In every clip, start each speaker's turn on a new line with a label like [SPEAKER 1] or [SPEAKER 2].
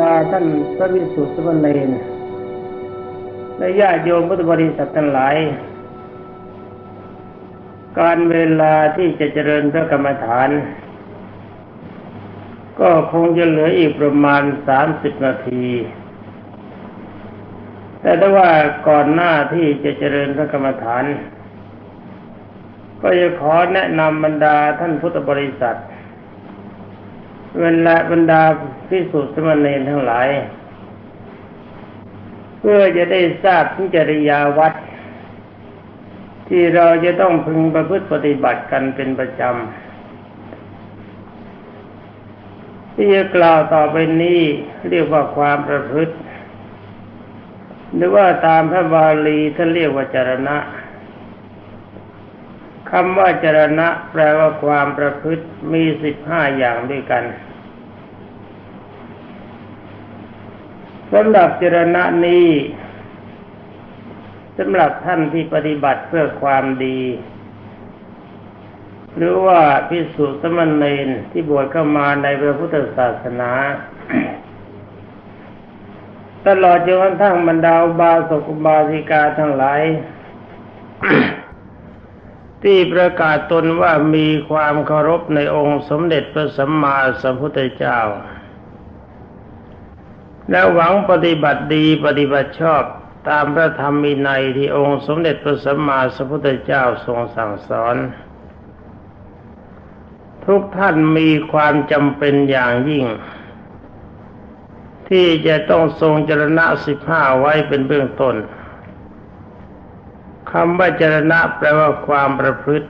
[SPEAKER 1] ดาท่านพระวิสุทธิสมณีนและญาติโยมพุทธบริษัททั้งหลาย การเวลาที่จะเจริญพระกรรมฐาน ก็คงจะเหลืออีกประมาณสามสิบนาที แต่ถ้าว่าก่อนหน้าที่จะเจริญพระกรรมฐาน ก็จะขอแนะนำบรรดาท่านพุทธบริษัท เวลาบรรดาพิสุทธิ์สมณีทั้งหลาย เพื่อจะได้ทราบพิจริยาวัด ที่เราจะต้องพึงประพฤติปฏิบัติกันเป็นประจำที่จะกล่าวต่อไปนี้เรียกว่าความประพฤติ หรือว่าตามพระบาลีท่านเรียกว่าจรณะคำว่าจรณะแปลว่าความประพฤติมีสิบห้าอย่างด้วยกัน สำหรับเจรณะนี้สำหรับท่านที่ปฏิบัติเพื่อความดี หรือว่าพิสุสมณเณรที่บวชเข้ามาในพระพุทธศาสนาตลอดจนกระทั่งบรรดาบาสกบาสิกาทั้งหลาย ที่ประกาศตนว่ามีความเคารพในองค์สมเด็จพระสัมมาสัมพุทธเจ้า และหวังปฏิบัติดีปฏิบัติชอบตามพระธรรมมีในที่องค์สมเด็จพระสัมมาสัมพุทธเจ้าทรงสั่งสอน ทุกท่านมีความจำเป็นอย่างยิ่ง ที่จะต้องทรงจรณะสิบห้าไว้เป็นเบื้องต้นคำว่าจรณะแปลว่าความประพฤติ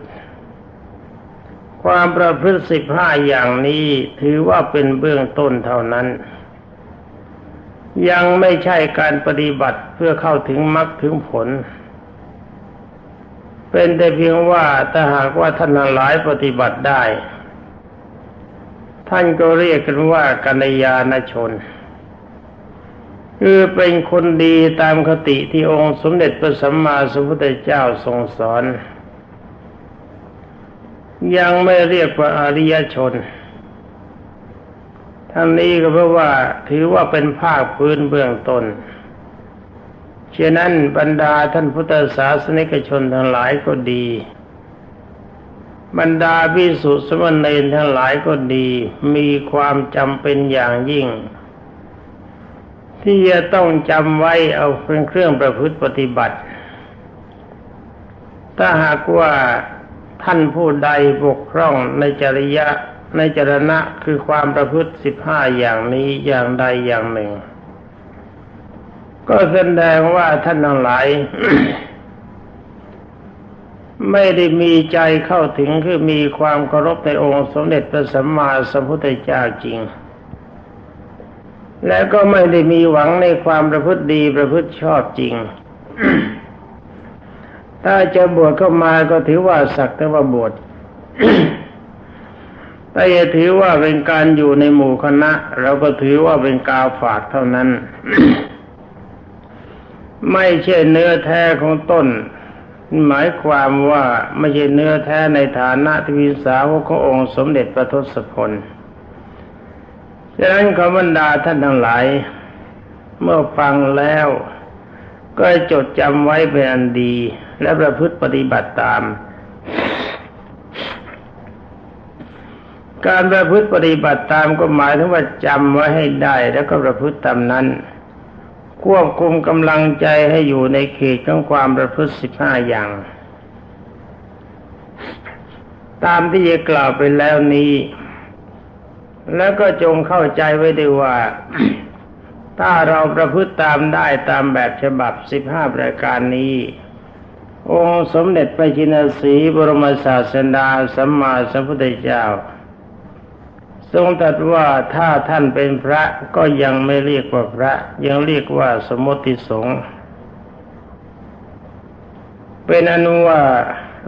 [SPEAKER 1] ความประพฤติสิบห้าอย่างนี้ถือว่าเป็นเบื้องต้นเท่านั้น ยังไม่ใช่การปฏิบัติเพื่อเข้าถึงมรรคถึงผล เป็นแต่เพียงว่าถ้าหากว่าท่านหลายปฏิบัติได้ ท่านก็เรียกกันว่ากัญญาณชน คือเป็นคนดีตามคติที่องค์สมเด็จพระสัมมาสัมพุทธเจ้าทรงสอน ยังไม่เรียกว่าอริยชน ทั้งนี้ก็เพราะว่าถือว่าเป็นภาคพื้นเบื้องต้นฉะนั้นบรรดาท่านพุทธศาสนิกชนทั้งหลายก็ดี บรรดาพิสุสมณีทั้งหลายก็ดี มีความจำเป็นอย่างยิ่ง ที่จะต้องจำไว้เอาเป็นเครื่องประพฤติปฏิบัติ ถ้าหากว่าท่านผู้ใดบกพร่องในจริยะ ในจรณะคือความประพฤติสิบห้าอย่างนี้อย่างใดอย่างหนึ่ง ก็แสดงว่าท่านทั้งหลาย ไม่ได้มีใจเข้าถึงคือมีความเคารพในองค์สมเด็จพระสัมมาสัมพุทธเจ้าจริง และก็ไม่ได้มีหวังในความประพฤติดีประพฤติชอบจริง ถ้าจะบวชเข้ามาก็ถือว่าสักแต่ว่าบวช ถ้าจะถือว่าเป็นการอยู่ในหมู่คณะ เราก็ถือว่าเป็นกาฝากเท่านั้น ไม่ใช่เนื้อแท้ของต้น หมายความว่าไม่ใช่เนื้อแท้ในฐานะทวิสาวกขององค์สมเด็จพระทศพลฉะนั้นขบรรดาท่านทั้งหลาย เมื่อฟังแล้วก็จดจำไว้เป็นอันดี และประพฤติปฏิบัติตาม การประพฤติปฏิบัติตามก็หมายถึงว่าจำไว้ให้ได้แล้วก็ประพฤติตามนั้น ควบคุมกำลังใจให้อยู่ในเขตของความประพฤติสิบห้าอย่าง ตามที่จะกล่าวไปแล้วนี้ แล้วก็จงเข้าใจไว้ด้วยว่า ถ้าเราประพฤติตามได้ตามแบบฉบับสิบห้าประการนี้องค์สมเด็จพระจินสีบรมศาสดาสัมมาสัมพุทธเจ้า ทรงตรัสว่าถ้าท่านเป็นพระก็ยังไม่เรียกว่าพระ ยังเรียกว่าสมมติสงฆ์เป็นอนุว่า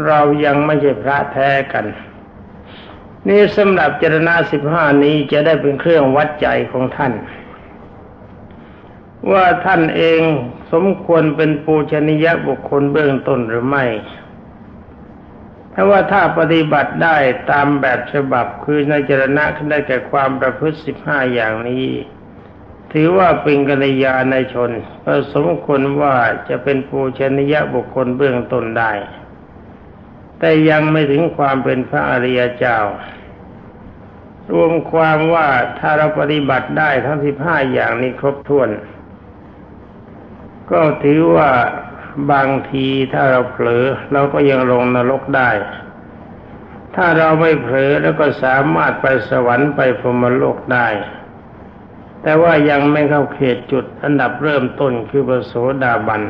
[SPEAKER 1] เรายังไม่ใช่พระแท้กัน นี่สำหรับเจรณาสิบห้านี้จะได้เป็นเครื่องวัดใจของท่าน ว่าท่านเองสมควรเป็นปูชนียบุคคลเบื้องต้นหรือไม่ ถ้าว่าถ้าปฏิบัติได้ตามแบบฉบับคือในจรณะได้แก่ความประพฤติสิบห้าอย่างนี้ ถือว่าเป็นกัลยาณชนก็สมควรว่าจะเป็นปูชนียบุคคลเบื้องต้นได้ แต่ยังไม่ถึงความเป็นพระอริยเจ้ารวมความว่าถ้าเราปฏิบัติได้ทั้งสิบห้าอย่างนี้ครบถ้วน ก็ถือว่า บางทีถ้าเราเผลอเราก็ยังลงนรกได้ ถ้าเราไม่เผลอแล้วก็สามารถไปสวรรค์ไปพรหมโลกได้ แต่ว่ายังไม่เข้าเขตจุดอันดับเริ่มต้นคือปโสดาบัน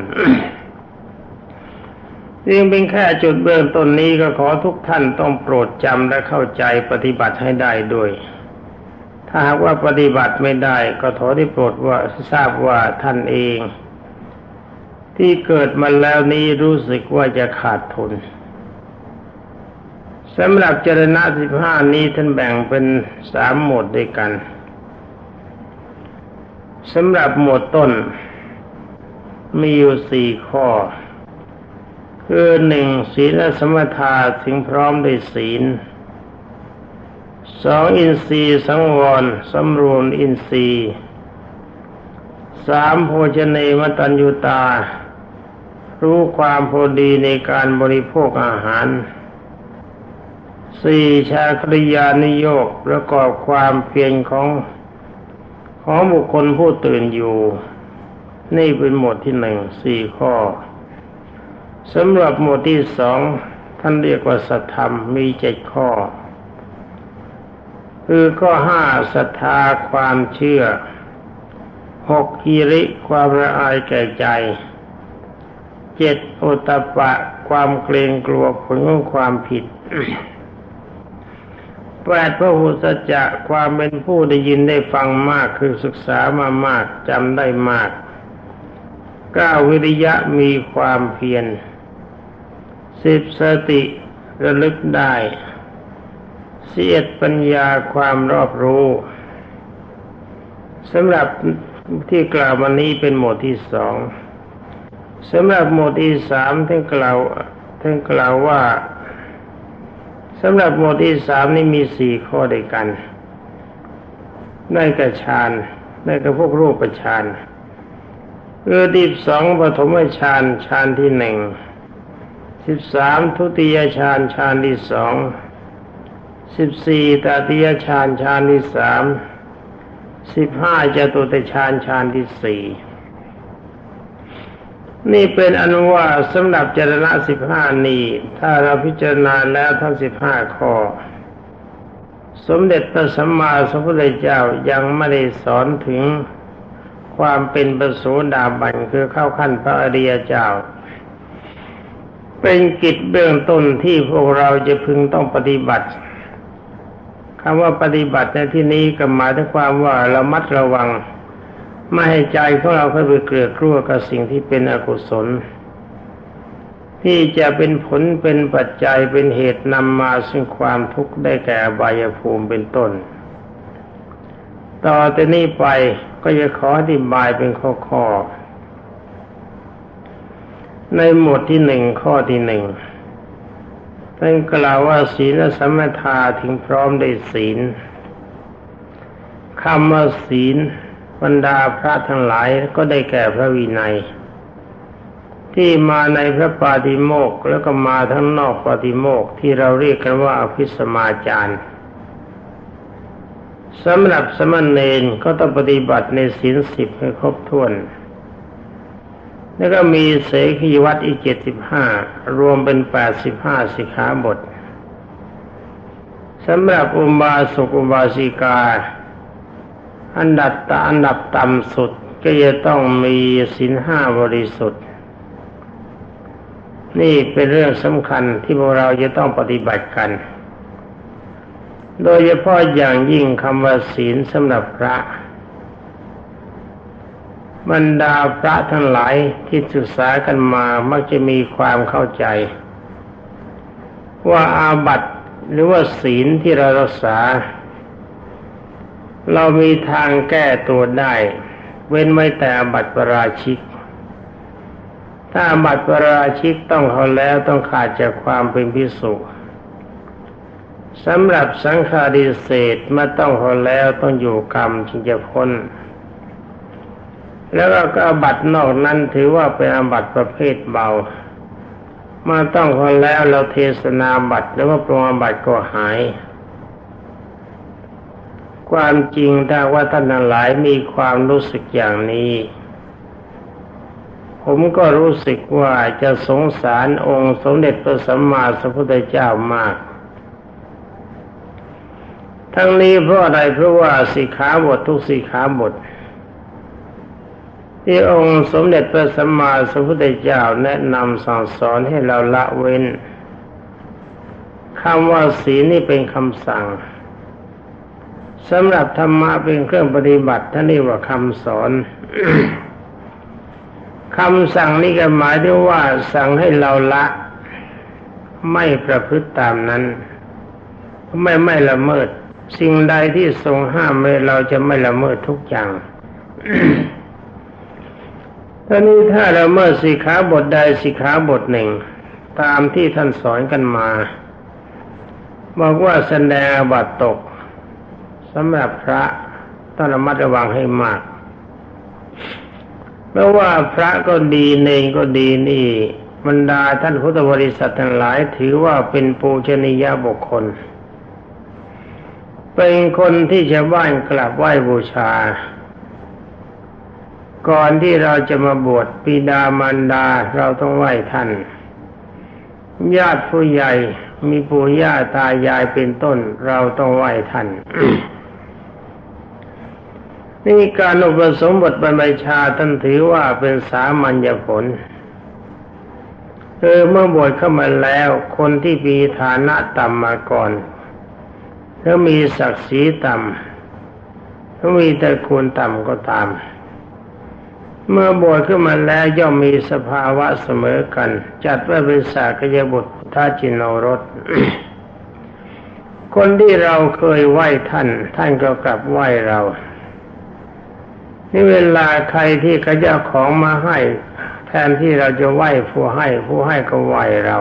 [SPEAKER 1] ยิ่งเป็นแค่จุดเบื้องต้นนี้ก็ขอทุกท่านต้องโปรดจำและเข้าใจปฏิบัติให้ได้ด้วย ถ้าหากว่าปฏิบัติไม่ได้ ก็ขอที่โปรดว่าทราบว่าท่านเอง ที่เกิดมาแล้วนี้รู้สึกว่าจะขาดทุนสำหรับเจรณะสิบห้านี้ท่านแบ่งเป็นสามหมวดด้วยกันสำหรับหมวดต้น มีอยู่สี่ข้อ คือหนึ่งศีลสมถะถึงพร้อมด้วยศีลสองอินทรีย์สังวรสำรวมอินทรีย์สามโภชเนมตัญญูตา รู้ความพอดีในการบริโภคอาหารสี่ชาคริยานิโยกประกอบความเพียรของของบุคคลผู้ตื่นอยู่ นี่เป็นหมวดที่หนึ่งสี่ข้อสำหรับหมวดที่สองท่านเรียกว่าสัทธรรมมีเจ็ดข้อ คือข้อห้าศรัทธาความเชื่อหกคีริความละอายแก่ใจ เจ็ดโอตปะความเกรงกลัวผลของความผิดแปดพระหุสัจจะความเป็นผู้ได้ยินได้ฟังมากคือศึกษามามากจำได้มากเก้าวิริยะมีความเพียรสิบสติระลึกได้เสียดปัญญาความรอบรู้สำหรับที่กล่าวมานี้เป็นหมวดที่สอง สำหรับหมวดที่สามท่านกล่าวท่านกล่าวว่าสำหรับหมวดที่สามนี่มีสี่ข้อด้วยกัน ได้กับฌานได้กับพวกรูปฌานคือดิบสองปฐมฌานฌานที่หนึ่งสิบสามทุติยฌานฌานที่สองสิบสี่ตติยฌานฌานที่สามสิบห้าจตุตฌานฌานที่สี่ นี่เป็นอนุว่าสำหรับเจรณะสิบห้านี้ ถ้าเราพิจารณาแล้วทั้งสิบห้าข้อ สมเด็จพระสัมมาสัมพุทธเจ้ายังไม่ได้สอนถึงความเป็นประสูดาบันคือเข้าขั้นพระอริยเจ้า เป็นกิจเบื้องต้นที่พวกเราจะพึงต้องปฏิบัติคำว่าปฏิบัติในที่นี้ก็หมายถึงความว่าเรามัดระวัง ไม่ให้ใจของเราเข้าไปเกลือกลัวกับสิ่งที่เป็นอกุศล ที่จะเป็นผลเป็นปัจจัยเป็นเหตุนำมาซึ่งความทุกข์ได้แก่บายภูมิเป็นต้น ต่อแต่นี้ไปก็จะขออธิบายเป็นข้อๆในหมวดที่หนึ่งข้อที่หนึ่งท่านกล่าวว่าศีลสมถาถึงพร้อมได้ศีลคำว่าศีล บรรดาพระทั้งหลายก็ได้แก่พระวินัย ที่มาในพระปาติโมกแล้วก็มาทั้งนอกปาติโมกที่เราเรียกกันว่าอภิสมาจารย์สำหรับสมณเณรก็ต้องปฏิบัติในศีลสิบให้ครบถ้วน แล้วก็มีเสขีวัตอีกเจ็ดสิบห้ารวมเป็นแปดสิบห้าสิกขาบทสำหรับอุบาสกอุบาสิกา อันดับตอันดับต่ำสุดก็จะต้องมีศีลห้าบริสุทธิ์ นี่เป็นเรื่องสำคัญที่พวกเราจะต้องปฏิบัติกัน โดยเฉพาะอย่างยิ่งคำว่าศีลสำหรับพระบรรดาพระทั้งหลายที่ศึกษากันมามักจะมีความเข้าใจ ว่าอาบัตหรือว่าศีลที่เรารักษา เรามีทางแก้ตัวได้ เว้นไว้แต่บัตรปราชิก ถ้าบัตรปราชิกต้องเขาแล้วต้องขาดจากความเป็นพิสุสำหรับสังฆาริเศษเมื่อต้องเขาแล้วต้องอยู่กรรมจึงจะพ้น แล้วก็อาบัตนอกนั้นถือว่าเป็นอาบัตประเภทเบา มาต้องคนแล้วเราเทศนาบัตรแล้วว่าปรงอาบัตก็หาย ความจริงถ้าว่าท่านหลายมีความรู้สึกอย่างนี้ ผมก็รู้สึกว่าจะสงสารองค์สมเด็จพระสัมมาสัมพุทธเจ้ามาก ทั้งนี้เพราะอะไรเพราะว่าสิกขาบททุกสิกขาบทที่องค์สมเด็จพระสัมมาสัมพุทธเจ้าแนะนำสั่งสอนให้เราละเว้นคำว่าศีลนี่เป็นคำสั่ง สำหรับธรรมะเป็นเครื่องปฏิบัติท่านเรียกว่าคำสอนคำสั่งนี่ก็หมายถึงว่าสั่งให้เราละ ไม่ประพฤติตามนั้น ไม่ไม่ละเมิด สิ่งใดที่ทรงห้ามเราจะไม่ละเมิดทุกอย่างท่านี้ถ้าเราเมื่อสิขาบทใดสิขาบทหนึ่ง ตามที่ท่านสอนกันมาบอกว่าแสดงบัตตก สำหรับพระต้องระมัดระวังให้มากเพราะว่าพระก็ดีเนงก็ดีนี่บรรดาท่านพุทธบริษัททั้งหลายถือว่าเป็นปูชนียบุคคล เป็นคนที่ชาวบ้านกราบไหว้บูชา ก่อนที่เราจะมาบวชปิดามารดาเราต้องไหว้ท่าน ญาติผู้ใหญ่มีปู่ย่าตายายเป็นต้น เราต้องไหว้ท่าน นี่การอุปสมบทบรรพชาท่านถือว่าเป็นสามัญญผลคือเมื่อบวชเข้ามาแล้ว คนที่มีฐานะต่ำมาก่อนแล้วมีศักดิ์ศรีต่ำถ้ามีตระกูลต่ำก็ตาม เมื่อบวชขึ้นมาแล้วย่อมมีสภาวะเสมอกัน จัดว่าเป็นสากยบุตรท่าจินโนรสคนที่เราเคยไหว้ท่าน ท่านก็กลับไหว้เรา นี่เวลาใครที่เขาจะของมาให้ แทนที่เราจะไหว้ผู้ให้ ผู้ให้ก็ไหว้เรา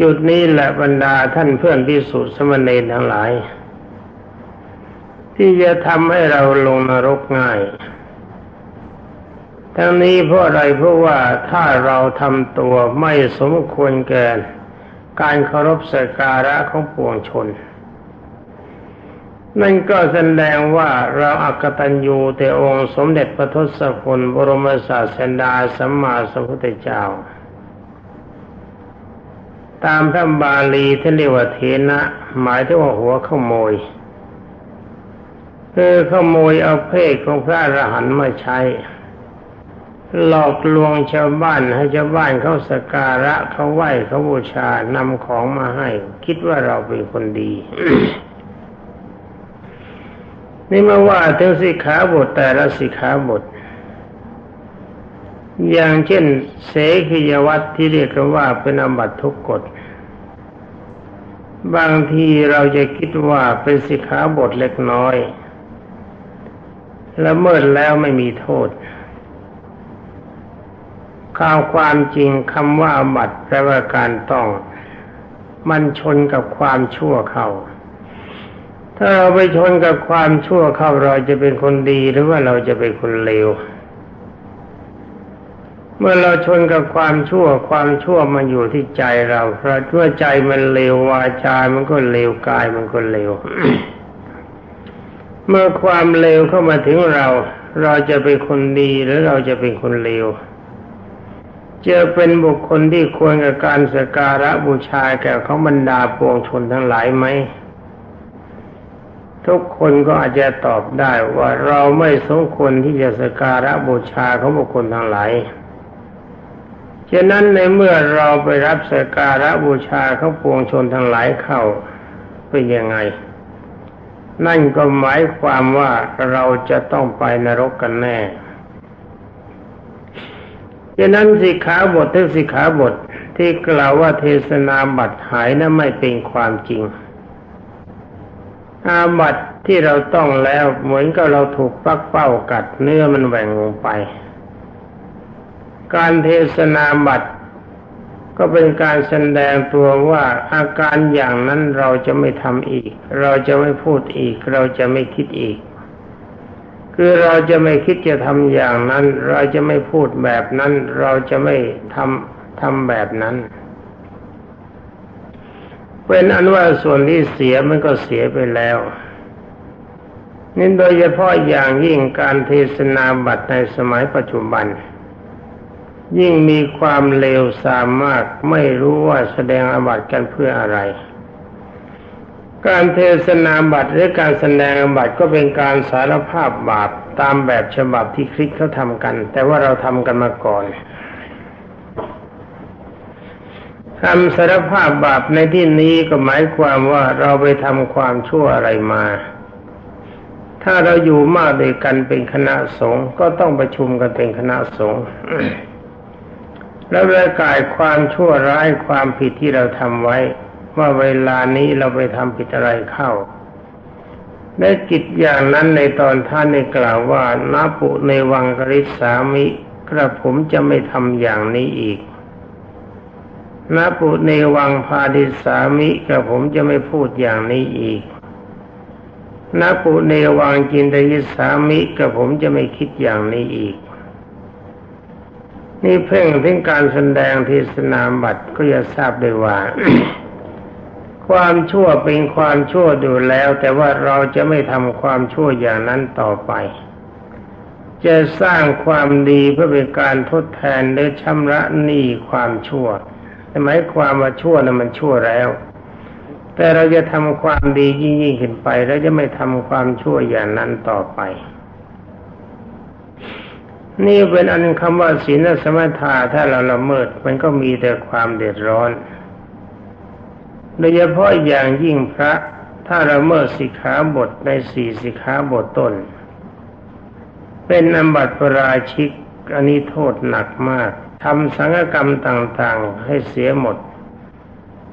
[SPEAKER 1] จุดนี้แหละบรรดาท่านเพื่อนพิสุทธิสมณีทั้งหลาย ที่จะทำให้เราลงนรกง่ายทั้งนี้เพราะอะไรเพราะว่าถ้าเราทำตัวไม่สมควรแก่การเคารพสักการะของปวงชน นั่นก็แสดงว่าเราอักตันยูแต่องค์สมเด็จพระทศพลบรมศาสดาสัมมาสัมพุทธเจ้า ตามพระบาลีท่านเรียกว่าเทนะ หมายถึงว่าหัวขโมยคือขโมยเอาเพศของพระอรหันต์มาใช้ หลอกลวงชาวบ้านให้ชาวบ้านเขาสการะเขาไหว้เขาบูชานำของมาให้ คิดว่าเราเป็นคนดี นี่มาว่าถึงสิกขาบทแต่ละสิกขาบท อย่างเช่น เสขียวัตที่เรียกกันว่าเป็นอบัตทุกกฎ บางทีเราจะคิดว่าเป็นสิกขาบทเล็กน้อยละเมิดแล้วไม่มีโทษข่าวความจริงคำว่าบัตรแปลว่าการต้อง มันชนกับความชั่วเข้า ถ้าเราไปชนกับความชั่วเข้าเราจะเป็นคนดีหรือว่าเราจะเป็นคนเลว เมื่อเราชนกับความชั่วความชั่วมันอยู่ที่ใจเราเพราะเมื่อใจมันเลววาจา มันก็เลวกายมันก็เลว เมื่อความเลวเข้ามาถึงเรา เราจะเป็นคนดีหรือเราจะเป็นคนเลวจะเป็นบุคคลที่ควรกับการสการะบูชาแก่เขาบรรดาปวงชนทั้งหลายไหม ทุกคนก็อาจจะตอบได้ว่าเราไม่สมควรที่จะสการะบูชาเขาบุคคลทั้งหลายฉะนั้นในเมื่อเราไปรับสการะบูชาเขาปวงชนทั้งหลายเข้าเป็นยังไง นั่นก็หมายความว่าเราจะต้องไปนรกกันแน่ดังนั้นสิขาบททั้งสิขาบทที่กล่าวว่าเทศนาบัตรหายนะั้นไม่เป็นความจริง อาบัตที่เราต้องแล้วเหมือนกับเราถูกปักเป้ากัดเนื้อมันแหว่งลงไป การเทศนาบัตก็เป็นการแสดงตัวว่าอาการอย่างนั้นเราจะไม่ทำอีก เราจะไม่พูดอีก เราจะไม่คิดอีก คือเราจะไม่คิดจะทำอย่างนั้น เราจะไม่พูดแบบนั้น เราจะไม่ทำทำแบบนั้น เป็นอันว่าส่วนที่เสียมันก็เสียไปแล้วนี่โดยเฉพาะอย่างยิ่งการเทศนาบัตรในสมัยปัจจุบัน ยิ่งมีความเลวทรามมากไม่รู้ว่าแสดงอบัตกันเพื่ออะไร การเทศนาบัตรหรือการแสดงอบัตก็เป็นการสารภาพบาปตามแบบฉบับที่คริสเขาทำกัน แต่ว่าเราทำกันมาก่อน คำสารภาพบาปในที่นี้ก็หมายความว่าเราไปทำความชั่วอะไรมา ถ้าเราอยู่มากด้วยกันเป็นคณะสงฆ์ก็ต้องประชุมกันเป็นคณะสงฆ์แล้วประกาศความชั่วร้ายความผิดที่เราทำไว้ ว่าเวลานี้เราไปทำผิดอะไรเข้าในกิจอย่างนั้นในตอนท่านในกล่าวว่านาปุในวังกริสามิกระผมจะไม่ทำอย่างนี้อีก นาปุในวังพาดิสามิกระผมจะไม่พูดอย่างนี้อีกนักปุเนวังจินตยิสามิกับผมจะไม่คิดอย่างนี้อีก นี่เพ่งถึงการแสดงที่สนามบัตรก็จะทราบได้ว่า ความชั่วเป็นความชั่วดูแล้ว แต่ว่าเราจะไม่ทำความชั่วอย่างนั้นต่อไป จะสร้างความดีเพื่อเป็นการทดแทนหรือชำระหนี้ความชั่ว หมายความว่าชั่วนะมันชั่วแล้ว แต่เราจะทำความดียิ่งยิ่งขึ้นไป แล้วจะไม่ทำความชั่วอย่างนั้นต่อไป นี่เป็นอันคำว่าศีลสมถะถ้าเราละเมิด มันก็มีแต่ความเดือดร้อนโดยเฉพาะอย่างยิ่งพระ ถ้าเราเมิดสิกขาบทในสี่สิกขาบทต้น เป็นนบัตรปราชิกอันนี้โทษหนักมาก ทำสังฆกรรมต่างๆ ให้เสียหมด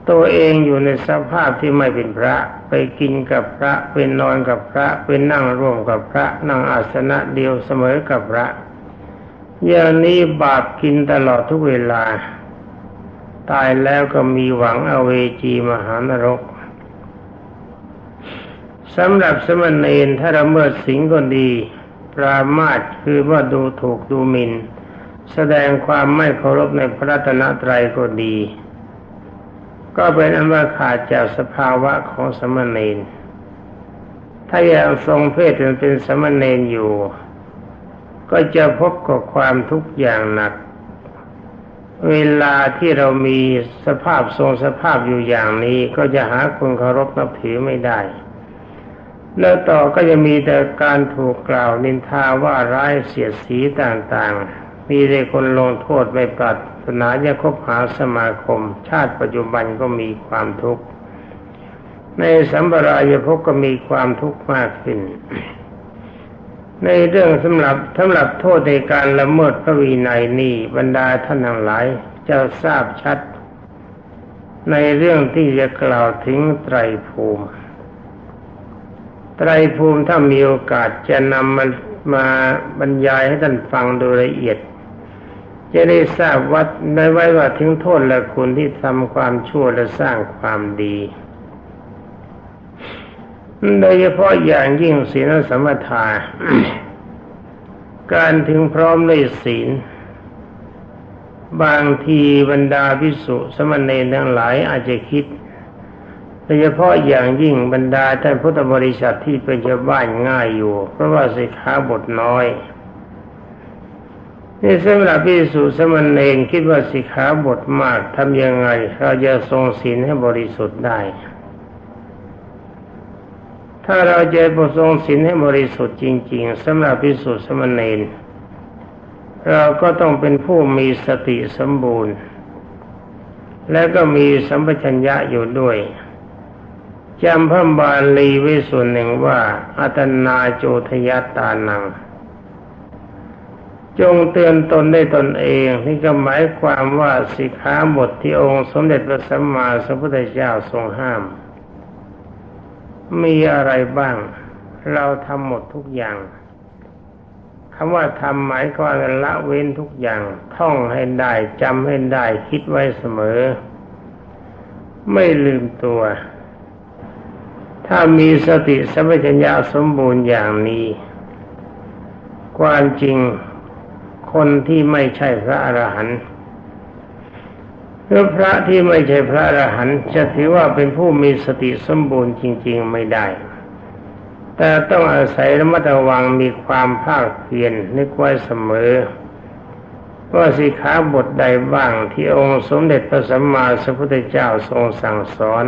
[SPEAKER 1] ตัวเองอยู่ในสภาพที่ไม่เป็นพระ ไปกินกับพระเป็นนอนกับพระเป็นนั่งร่วมกับพระ นั่งอาสนะเดียวเสมอกับพระ อย่างนี้บาปกินตลอดทุกเวลา ตายแล้วก็มีหวังอเวจีมหานรกสำหรับสมณเณรถ้าละเมิดสิงก็ดี ปรามาทคือว่าดูถูกดูหมิน่น แสดงความไม่เคารพในพระรัตนตรัยก็ดี ก็เป็นอันว่าขาดจากสภาวะของสมณเณรถ้ายังทรงเพศเป็นสมณเณรอยู่ ก็จะพบกับความทุกข์อย่างหนัก เวลาที่เรามีสภาพทรงสภาพอยู่อย่างนี้ ก็จะหาคนเคารพนับถือไม่ได้แล้วต่อก็จะมีแต่การถูกกล่าวนินทาว่าร้ายเสียดสีต่างๆ มีแต่คนลงโทษไม่ปรัดนาจะคบหาสมาคม ชาติปัจจุบันก็มีความทุกข์ ในสัมปรายภพก็มีความทุกข์มากขึ้น ในเรื่องสำหรับสำหรับโทษในการละเมิดพระวินัยนี้บรรดาท่านทั้งหลายจะทราบชัด ในเรื่องที่จะกล่าวถึงไตรภูมิ ไตรภูมิถ้ามีโอกาสจะนำมามาบรรยายให้ท่านฟังโดยละเอียด จะได้ทราบวัดได้ไว้ว่าถึงโทษและคุณที่ทำความชั่วและสร้างความดีโดยเฉพาะอย่างยิ่งศีลสมถะการถึงพร้อมด้วยศีล บางทีบรรดาพิสุสมณเณรทั้งหลายอาจจะคิดโดยเฉพาะอย่างยิ่งบรรดาท่านพุทธบริษัทที่เป็นชาวบ้านง่ายอยู่ เพราะว่าสิกขาบทน้อย นี่สำหรับพิสุสมณเณรคิดว่าสิกขาบทมากทำยังไงเราจะทรงศีลให้บริสุทธิ์ได้ ถ้าเราจะประทรงศีลให้บริสุทธิ์จริง ๆสำหรับพิสุสมณเณรเราก็ต้องเป็นผู้มีสติสมบูรณ์ และก็มีสัมปชัญญะอยู่ด้วยจำพระบาลีไว้ส่วนหนึ่งว่า อัตนาโจทยตานัง จงเตือนตนได้ตนเองนี่ก็หมายความว่าสิกขาบทที่องค์สมเด็จพระสัมมาสัมพุทธเจ้าทรงห้าม มีอะไรบ้าง เราทำหมดทุกอย่างคำว่าทำหมายความละเว้นทุกอย่าง ท่องให้ได้จำให้ได้คิดไว้เสมอ ไม่ลืมตัว ถ้ามีสติสัมปชัญญะสมบูรณ์อย่างนี้ ความจริง คนที่ไม่ใช่พระอรหันต์หรือพระที่ไม่ใช่พระอรหันต์จะถือว่าเป็นผู้มีสติสมบูรณ์จริง ๆไม่ได้ แต่ต้องอาศัยระมัดระวังมีความภาคเพียรนึกไว้เสมอว่าสิขาบทใดบ้างที่องค์สมเด็จพระสัมมาสัมพุทธเจ้าทรงสั่งสอน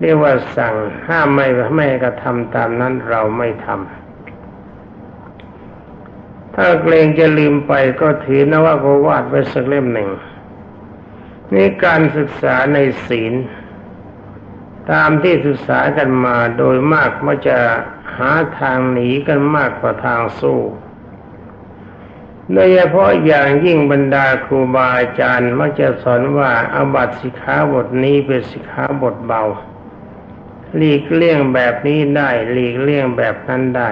[SPEAKER 1] เรียกว่าสั่งห้ามไม่ไม่กระทำตามนั้นเราไม่ทำ ถ้าเกรงจะลืมไปก็ถือนวโกวาดไว้สักเล่มหนึ่งนี่การศึกษาในศีล ตามที่ศึกษากันมาโดยมากมันจะหาทางหนีกันมากกว่าทางสู้โดยเฉพาะอย่างยิ่งบรรดาครูบาอาจารย์มักจะสอนว่าอาบัติสิกขาบทนี้เป็นสิกขาบทเบาหลีกเลี่ยงแบบนี้ได้หลีกเลี่ยงแบบนั้นได้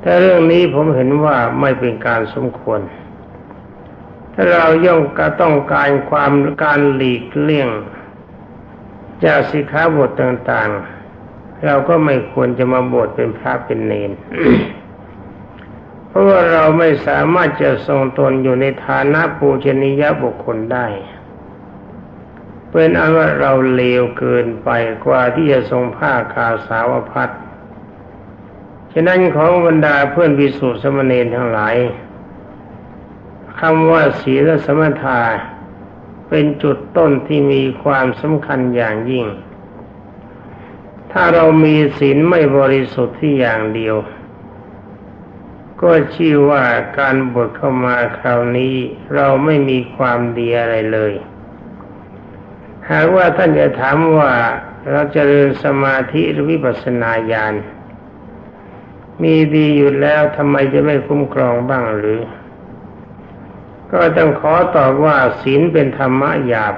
[SPEAKER 1] แต่เรื่องนี้ผมเห็นว่าไม่เป็นการสมควร ถ้าเราย่อมก็ต้องการความการหลีกเลี่ยงจากสิขาบทต่างๆ เราก็ไม่ควรจะมาบวชเป็นพระเป็นเนรเพราะว่าเราไม่สามารถจะทรงตนอยู่ในฐานะปูชนียบุคคลได้ เป็นอันว่าเราเลวเกินไปกว่าที่จะทรงผ้าคาสาวพัด ฉะนั้นของบรรดาเพื่อนวิสุทธิสมณีทั้งหลายคำว่าศีลสมถาเป็นจุดต้นที่มีความสำคัญอย่างยิ่ง ถ้าเรามีศีลไม่บริสุทธิ์ที่อย่างเดียว ก็ชื่อว่าการบวชเข้ามาคราวนี้เราไม่มีความดีอะไรเลย หากว่าท่านจะถามว่าเราจะเริญสมาธิหรือวิปัสสนาญาณ มีดีอยู่แล้วทำไมจะไม่คุ้มครองบ้างหรือ ก็ต้องขอตอบว่าศีลเป็นธรรมะหยาบ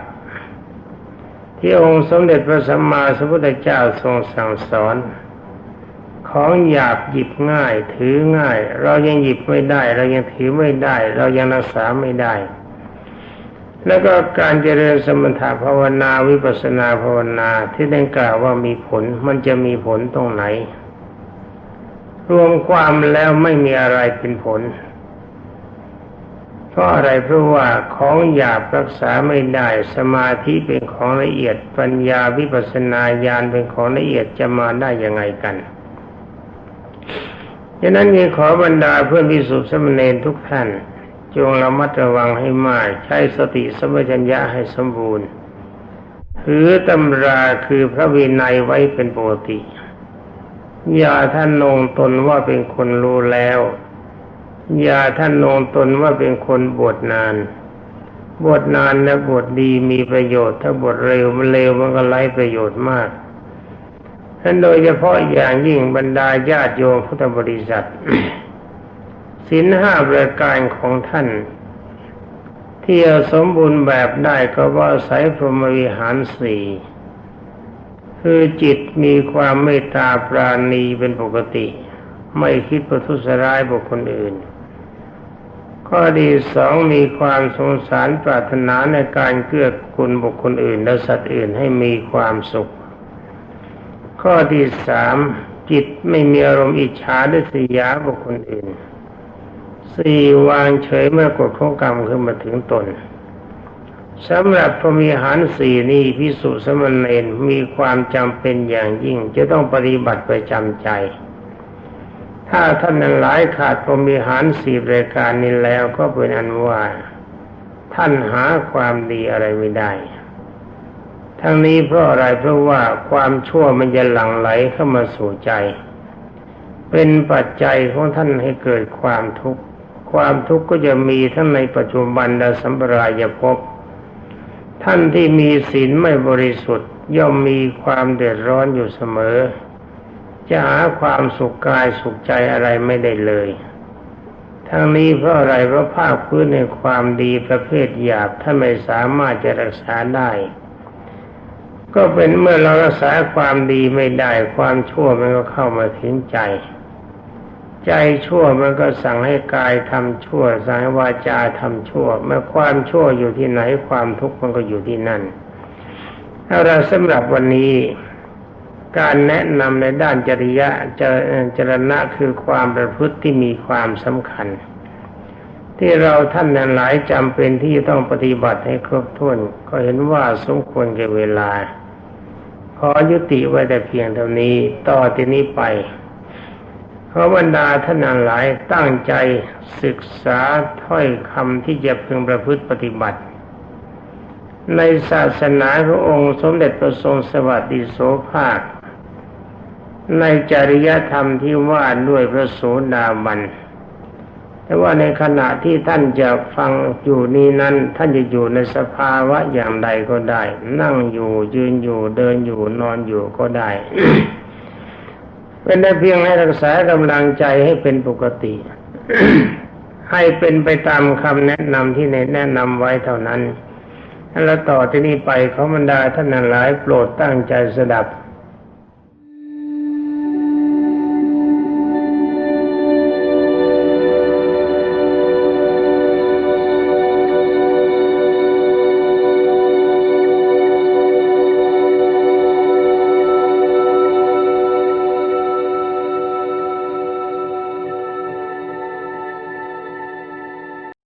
[SPEAKER 1] ที่องค์สมเด็จพระสัมมาสัมพุทธเจ้าทรงสั่งสอน ของหยาบหยิบง่าย ถือง่าย เรายังหยิบไม่ได้ เรายังถือไม่ได้ เรายังรักษาไม่ได้ แล้วก็การเจริญสมถภาวนาวิปัสนาภาวนาที่ได้กล่าวว่ามีผลมันจะมีผลตรงไหน รวมความแล้วไม่มีอะไรเป็นผลเพราะอะไรเพราะว่าของหยาบรักษาไม่ได้สมาธิเป็นของละเอียดปัญญาวิปัสนาญาณเป็นของละเอียดจะมาได้ยังไงกันฉะนั้นมีขอบรรดาเพื่อนพิสุทธิสมณีทุกท่าน จงระมัดระวังให้มาก ใช้สติสมัชัญญะให้สมบูรณ์ถือตำราคือพระวินัยไว้เป็นปกติ อย่าท่านนงตนว่าเป็นคนรู้แล้ว อย่าท่านนงตนว่าเป็นคนบวชนาน บวชนานนะบวชดีมีประโยชน์ ถ้าบวชเร็วมันเร็วมันก็ไร้ประโยชน์มากท่านโดยเฉพาะอย่างยิ่งบรรดาญาติโยมพุทธบริษัทสินห้าประการของท่าน ที่จะสมบูรณ์แบบได้ก็ว่าสายพรหมวิหารสี่ คือจิตมีความเมตตาปราณีเป็นปกติ ไม่คิดประทุษร้ายบุคคลอื่น ข้อดีสองมีความสงสารปรารถนาในการเกื้อกูลบุคคลอื่น และสัตว์อื่นให้มีความสุข ข้อที่สามจิตไม่มีอารมณ์อิจฉาด้วยสียาบุคคลอื่นสี่วางเฉยเมื่อกฎของกรรมขึ้นมาถึงตน สำหรับพรมีหารสี่นี้พิสุสมณเณรมีความจำเป็นอย่างยิ่งจะต้องปฏิบัติไปจำใจ ถ้าท่านนั้นหลายขาดพรมีหารสี่รายการนี้แล้วก็เป็นอันว่า ท่านหาความดีอะไรไม่ได้ ทั้งนี้เพราะอะไรเพราะว่าความชั่วมันจะหลั่งไหลเข้ามาสู่ใจ เป็นปัจจัยของท่านให้เกิดความทุกข์ความทุกข์ก็จะมีทั้งในปัจจุบันและสัมปรายภพ ท่านที่มีศีลไม่บริสุทธิ์ ย่อมมีความเดือดร้อนอยู่เสมอ จะหาความสุขกายสุขใจอะไรไม่ได้เลย ทั้งนี้เพราะอะไรเพราะภาคพื้นในความดีประเภทหยาบท่านไม่สามารถจะรักษาได้ ก็เป็นเมื่อเรารักษาความดีไม่ได้ความชั่วมันก็เข้ามาถึงใจ ใจชั่วมันก็สั่งให้กายทำชั่ว สั่งให้วาจาทำชั่ว เมื่อความชั่วอยู่ที่ไหนความทุกข์มันก็อยู่ที่นั่นเอาละสำหรับวันนี้การแนะนำในด้านจริยะจจรณะคือความประพฤติที่มีความสำคัญ ที่เราท่านนั้นหลายจำเป็นที่จะต้องปฏิบัติให้ครบถ้วน ก็เห็นว่าสมควรแก่เวลา ขอยุติไว้แต่เพียงเท่านี้ต่อที่นี้ไป ขอบรรดาท่านหลายตั้งใจศึกษาถ้อยคำที่จะพึงประพฤติปฏิบัติ ในศาสนาขององค์สมเด็จพระทรงสวัสดิโสภาค ในจริยธรรมที่ว่าด้วยพระโสดาบันแต่ว่าในขณะที่ท่านจะฟังอยู่นี้นั้น ท่านจะอยู่ในสภาวะอย่างใดก็ได้ นั่งอยู่ยืนอยู่เดินอยู่นอนอยู่ก็ได้ เป็นได้เพียงให้รักษากำลังใจให้เป็นปกติ ให้เป็นไปตามคำแนะนำที่ในแนะนำไว้เท่านั้น แล้วต่อที่นี้ไปขอบรรดาท่านนั้นหลายโปรดตั้งใจสดับ